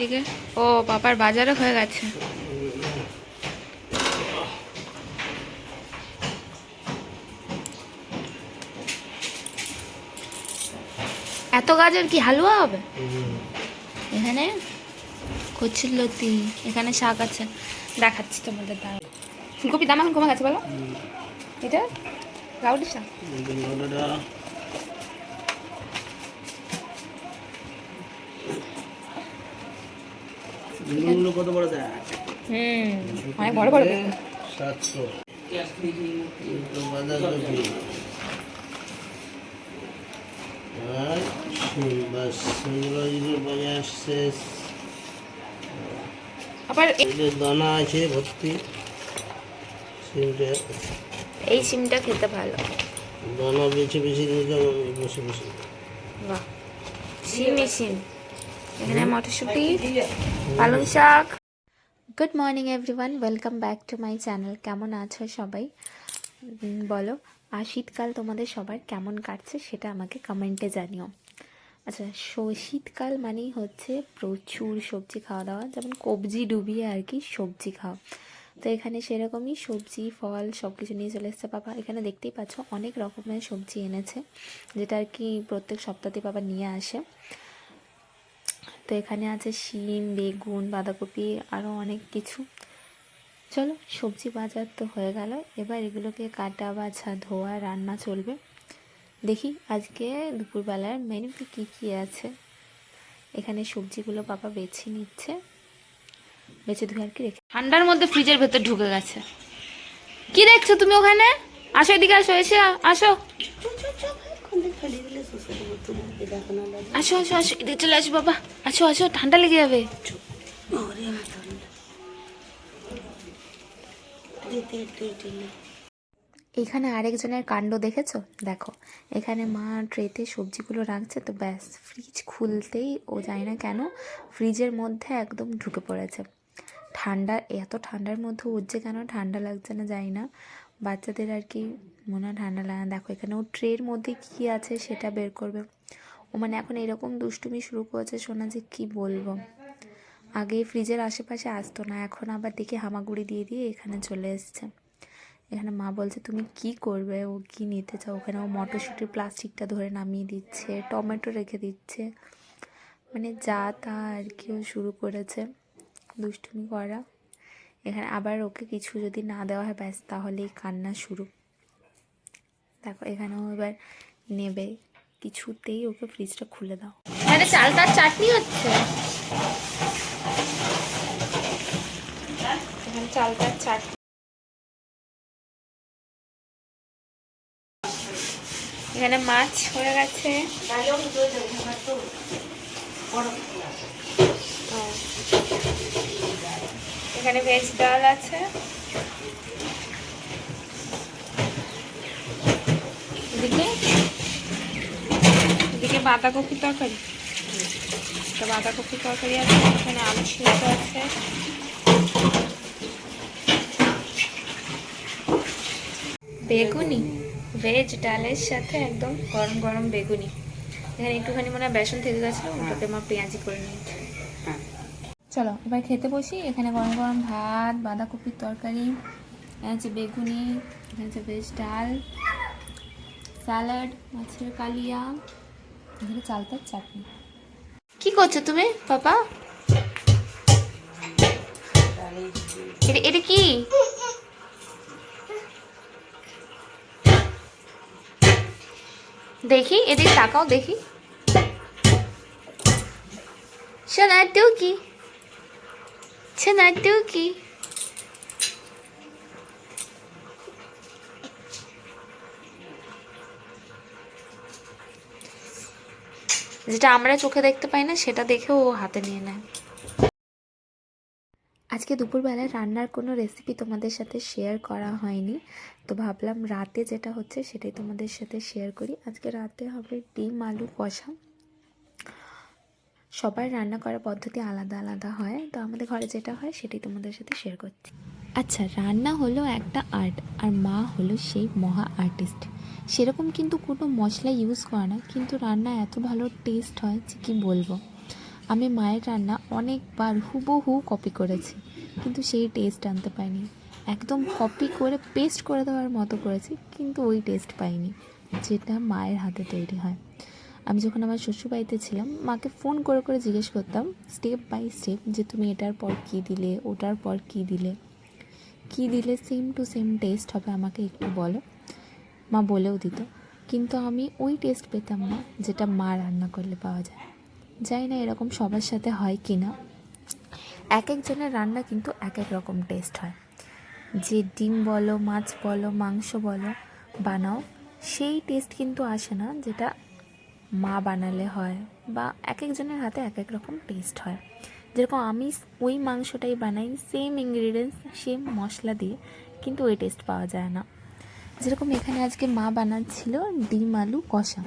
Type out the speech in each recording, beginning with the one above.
এদিকে। ও পাপার বাজারও হয়ে গেছে। এত গাজর কি হালুয়া হবে? এখানে কচুর লতি এখানে শাক আছে। দেখাচ্ছি তোমাদের দাঁড়া ফুলকপি দাম এখন কমে গেছে বলো? এটা? লাউডি শাক? বেগুনগুলো কত বড় দেয় হুম অনেক বড় বড়। সাতশো। আর বাস সেগুলো যদি বাজার শেষ আবার এই যে দানা আছে ভর্তি। সিমটা এই সিমটা খেতে ভালো। দানা বেছে বেছে নিয়ে বসে বসে। বাহ সিমই সিম। এখানে মটরশুঁটি, পালং শাক। Good morning everyone welcome back to my channel কেমন আছো সবাই? বলো, আর শীতকাল তোমাদের সবার কেমন কাটছে সেটা আমাকে কমেন্টে জানিও। আচ্ছা শীতকাল মানেই হচ্ছে প্রচুর সবজি খাওয়া দাওয়া, যেমন কবজি ডুবিয়ে আর কি, সবজি খাওয়া। তো এখানে সেরকমই সবজি, ফল সব কিছু নিয়ে চলে এসছে বাবা। এখানে দেখতেই পাচ্ছ অনেক রকমের সবজি এনেছে, যেটা আর কি প্রত্যেক সপ্তাহে বাবা নিয়ে আসে। তো এখানে আছে শিম বেগুন বাঁধাকপি আরও অনেক কিছু। চলো সবজি বাজার তো হয়ে গেল। এবার এগুলোকে কাটা বাছা ধোয়া রান্না চলবে। দেখি আজকে দুপুরবেলার মেনুতে কী কী আছে। এখানে সবজিগুলো বাবা বেছে নিচ্ছে। বেছে ধুয়ে আর কি রেখে ঠান্ডার মধ্যে ফ্রিজের ভেতর ঢুকে গেছে। কি দেখছ তুমি ওখানে? আসো এদিকে আসো এসে আসো। আসো আসো আসো, এদিকে চলে আসো বাবা। আসো আসো, ঠান্ডা লেগে যাবে। এখানে আরেকজনের কাণ্ড দেখেছ? দেখো, এখানে মা ট্রেতে সবজিগুলো রাখছে তো ব্যাস ফ্রিজ খুলতেই ও যায় না কেন ফ্রিজের মধ্যে একদম ঢুকে পড়েছে। ঠান্ডা, এত ঠান্ডার মধ্যে উঠছে কেন? ঠান্ডা লাগছে না যাই না। বাচ্চাদের আর কি মনে হয় ঠান্ডা লাগে না। দেখো, এখানে ও ট্রের মধ্যে কী আছে সেটা বের করবে। ও মানে এখন এরকম দুষ্টুমি শুরু করেছে শোনা যে কি বলব? আগে ফ্রিজের আশেপাশে আসতো না, এখন আবার দেখি হামাগুড়ি দিয়ে দিয়ে এখানে চলে এসছে। এখানে মা বলছে, তুমি কি করবে? ও কি নিতে চাও? ওখানে ও মটরশুঁটির প্লাস্টিকটা ধরে নামিয়ে দিচ্ছে, টমেটো রেখে দিচ্ছে। মানে যা তা আর কি ও শুরু করেছে দুষ্টুমি করা। এখানে আবার ওকে কিছু যদি না দেওয়া হয়, ব্যাস তাহলেই কান্না শুরু। দেখো, এখানেও এবার নেবে। কিছুতেই ওকে ফ্রিজটা খুলে দাও। এখানে চালটার চাটনি হচ্ছে? এখানে চালটার চাটনি। এখানে মাছ হয়ে গেছে। এখানে ভেজ ডাল আছে। এদিকে? বাঁধাকপি তরকারি। একটা বাঁধাকপি তরকারি আছে এখানে আলু সিদ্ধ আছে। বেগুনি ভেজ ডালের সাথে একদম গরম গরম বেগুনি। এখানে একটুখানি মনে হয় বেসন থেকে গেছিল ওটাতে মা পেঁয়াজি করে নিয়েছে চলো এবার খেতে বসি। এখানে গরম গরম ভাত বাঁধাকপির তরকারি এখানে আছে বেগুনি এখানে আছে ভেজ ডাল স্যালাড মাছের কালিয়া। এখানে চালতার চাটনি। কি করছ তুমি, পাপা? এটা কি? দেখি, এদিকে তাকাও, দেখি। শোনা টুকি শোনা টুকি। যেটা আমরা চোখে দেখতে পাই না, সেটা দেখে ও হাতে নিয়ে নেয়। আজকে দুপুরবেলায় রান্নার কোনো রেসিপি তোমাদের সাথে শেয়ার করা হয়নি। তো ভাবলাম রাতে যেটা হচ্ছে সেটাই তোমাদের সাথে শেয়ার করি। আজকে রাতে হবে ডিম, আলু, কষা। সবার রান্না করার পদ্ধতি আলাদা আলাদা হয়। তো আমাদের ঘরে যেটা হয় সেটাই তোমাদের সাথে শেয়ার করছি। আচ্ছা রান্না হলো একটা আর্ট আর মা হলো সেই মহা আর্টিস্ট সেরকম কিন্তু কোনো মশলা ইউজ করে না, কিন্তু রান্না এত ভালো টেস্ট হয় যে কী বলব? আমি মায়ের রান্না অনেকবার হুবহু কপি করেছি, কিন্তু সেই টেস্ট আনতে পারিনি একদম কপি করে পেস্ট করে দেওয়ার মতো করেছি, কিন্তু ওই টেস্ট পাইনি, যেটা মায়ের হাতে তৈরি হয়। আমি যখন আমার শ্বশুরবাড়িতে ছিলাম, মাকে ফোন করে করে জিজ্ঞেস করতাম স্টেপ বাই স্টেপ যে তুমি এটার পর কী দিলে, ওটার পর কী দিলে। কী দিলে সেম টু সেম টেস্ট হবে আমাকে একটু বলো। মা বলেও দিত। কিন্তু আমি ওই টেস্ট পেতাম না, যেটা মা রান্না করলে পাওয়া যায়। জানি না এরকম সবার সাথে হয় কি না এক একজনের রান্না কিন্তু এক এক রকম টেস্ট হয়। যে ডিম বলো, মাছ বলো, মাংস বলো, বানাও, সেই টেস্ট কিন্তু আসে না, যেটা মা বানালে হয় বা এক একজনের হাতে এক এক রকম টেস্ট হয়। যেরকম আমি ওই মাংসটাই বানাই সেম ইনগ্রিডিয়েন্টস সেম মশলা দিয়ে, কিন্তু ওই টেস্ট পাওয়া যায় না। যেরকম এখানে আজকে মা বানাচ্ছিল ডিম আলু কষা,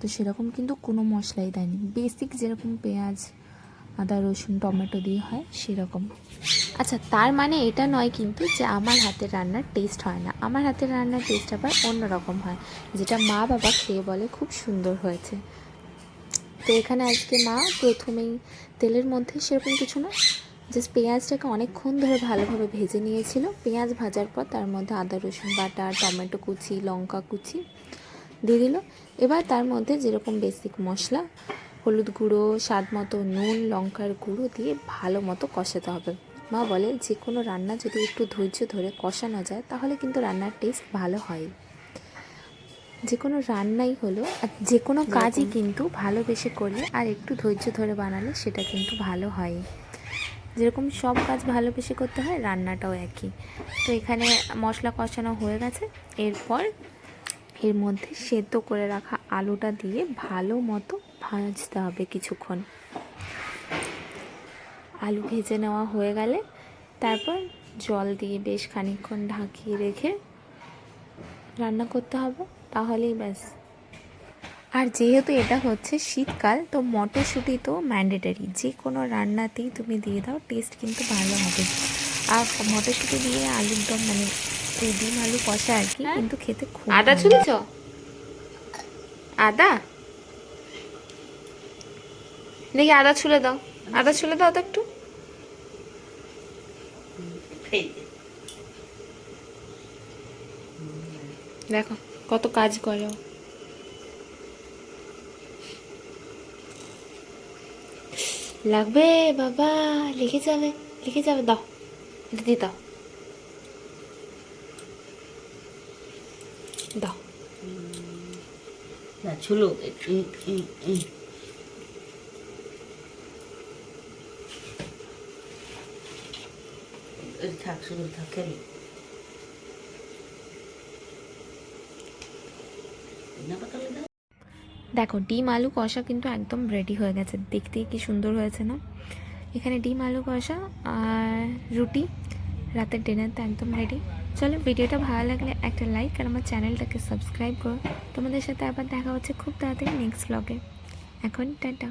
তো সেরকম কিন্তু কোনো মশলাই দেয়নি। বেসিক যেরকম পেঁয়াজ, আদা, রসুন, টমেটো দিয়ে হয়, সেরকম। আচ্ছা তার মানে এটা নয় কিন্তু যে আমার হাতের রান্নার টেস্ট হয় না। আমার হাতের রান্নার টেস্ট আবার অন্যরকম হয়, যেটা মা বাবা খেয়ে বলে খুব সুন্দর হয়েছে। তো এখানে আজকে মা প্রথমেই তেলের মধ্যে সেরকম কিছু না জাস্ট পেঁয়াজটাকে অনেকক্ষণ ধরে ভালোভাবে ভেজে নিয়েছিল। পেঁয়াজ ভাজার পর তার মধ্যে আদা, রসুন বাটা, টমেটো কুচি, লঙ্কা কুচি দিয়ে দিল। এবার তার মধ্যে যেরকম বেসিক মশলা, হলুদ গুঁড়ো, স্বাদ মতো নুন, লঙ্কার গুঁড়ো দিয়ে ভালো মতো কষাতে হবে। মা বলে, যে কোনো রান্না যদি একটু ধৈর্য ধরে কষানো যায়, তাহলে কিন্তু রান্নার টেস্ট ভালো হয়। যে কোনো রান্নাই হলো আর যে কোনো কাজই কিন্তু ভালোবেসে করলে আর একটু ধৈর্য ধরে বানালে সেটা কিন্তু ভালো হয়। যেরকম সব কাজ ভালোবেসে করতে হয় রান্নাটাও একই। তো এখানে মশলা কষানো হয়ে গেছে। এরপর এর মধ্যে সেদ্ধ করে রাখা আলুটা দিয়ে ভালো মতো ভাজতে হবে কিছুক্ষণ। আলু ভেজে নেওয়া হয়ে গেলে তারপর জল দিয়ে বেশ খানিকক্ষণ ঢাকিয়ে রেখে রান্না করতে হবে। তাহলেই ব্যাস। আর যেহেতু এটা হচ্ছে শীতকাল তো মটরশুঁটি তো ম্যান্ডেটারি যে কোনো রান্নাতেই তুমি দিয়ে দাও টেস্ট কিন্তু ভালো হবে। আর মটরশুঁটি দিয়ে আলুর দম মানে এই ডিম আলু কষা আর কি কিন্তু খেতে খুব আদা। ছুলছ আদা? দেখি আদা ছুলে দাও। আদা ছুলে দাও তো একটু। দেখো। কত কাজ করো। লাগবে বাবা, লিখে যাবে লিখে যাবে, দাও, দিদি দাও। দাও। না, ছিল থাক শুধু থাক খেলি না পাতালে দাও দেখো, ডিম আলু কষা কিন্তু একদম রেডি হয়ে গেছে। দেখতে কি সুন্দর হয়েছে না? এখানে ডিম আলু কষা আর রুটি রাতের ডিনার তো একদম রেডি চলো, ভিডিওটা ভালো লাগলে একটা লাইক আর আমার চ্যানেলটাকে সাবস্ক্রাইব করো। তোমাদের সাথে আবার দেখা হচ্ছে খুব তাড়াতাড়ি নেক্সট ব্লগে এখন টাটা।